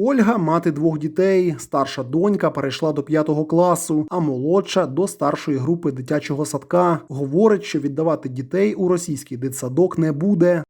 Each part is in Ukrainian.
Ольга мати двох дітей. Старша донька перейшла до п'ятого класу, а молодша до старшої групи дитячого садка. Говорить, що віддавати дітей у російський дитсадок не буде.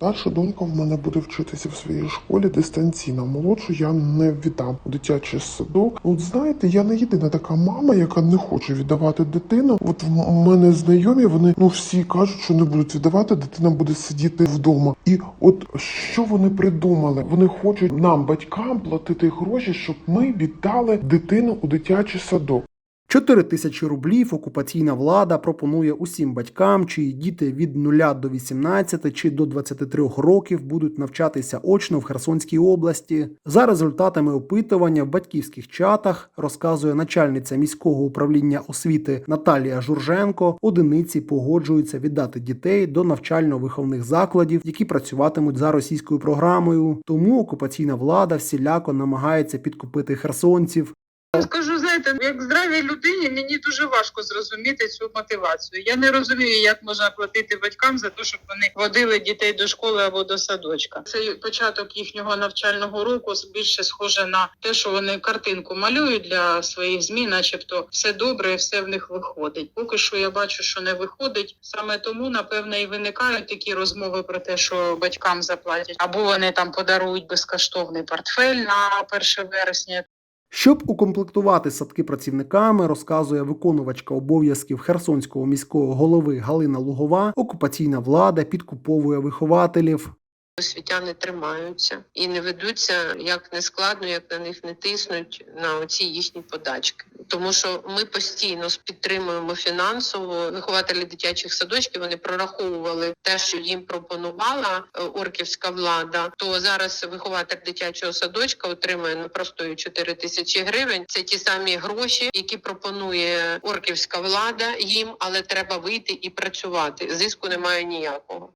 Старша донька в мене буде вчитися в своїй школі дистанційно. Молодшу я не віддам у дитячий садок. От знаєте, я не єдина така мама, яка не хоче віддавати дитину. От в мене знайомі, вони ну всі кажуть, що не будуть віддавати, дитина буде сидіти вдома. І от що вони придумали? Вони хочуть нам, батькам, платити гроші, щоб ми віддали дитину у дитячий садок. 4 тисячі рублів окупаційна влада пропонує усім батькам, чиї діти від 0 до 18 чи до 23 років будуть навчатися очно в Херсонській області. За результатами опитування в батьківських чатах розказує начальниця міського управління освіти Наталія Журженко. Одиниці погоджуються віддати дітей до навчально-виховних закладів, які працюватимуть за російською програмою. Тому окупаційна влада всіляко намагається підкупити херсонців. Скажу, знаєте, як здравій людині мені дуже важко зрозуміти цю мотивацію. Я не розумію, як можна платити батькам за те, щоб вони водили дітей до школи або до садочка. Цей початок їхнього навчального року більше схоже на те, що вони картинку малюють для своїх змін, начебто все добре, все в них виходить. Поки що я бачу, що не виходить. Саме тому, напевне, і виникають такі розмови про те, що батькам заплатять, або вони там подарують безкоштовний портфель на 1 вересня. Щоб укомплектувати садки працівниками, розказує виконувачка обов'язків Херсонського міського голови Галина Лугова. Окупаційна влада підкуповує вихователів. освітяни тримаються і не ведуться як не складно, як на них не тиснуть на оці їхні подачки. Тому що ми постійно підтримуємо фінансово вихователі дитячих садочків. Вони прораховували те, що їм пропонувала е, орківська влада. То зараз вихователь дитячого садочка отримує ну простою 4 тисячі гривень. Це ті самі гроші, які пропонує орківська влада їм, але треба вийти і працювати. Зиску немає ніякого.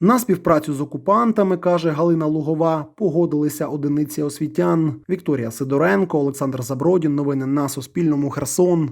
На співпрацю з окупантами, каже Галина Лугова, погодилися одиниці освітян. Вікторія Сидоренко, Олександр Забродін. Новини на Суспільному. Херсон.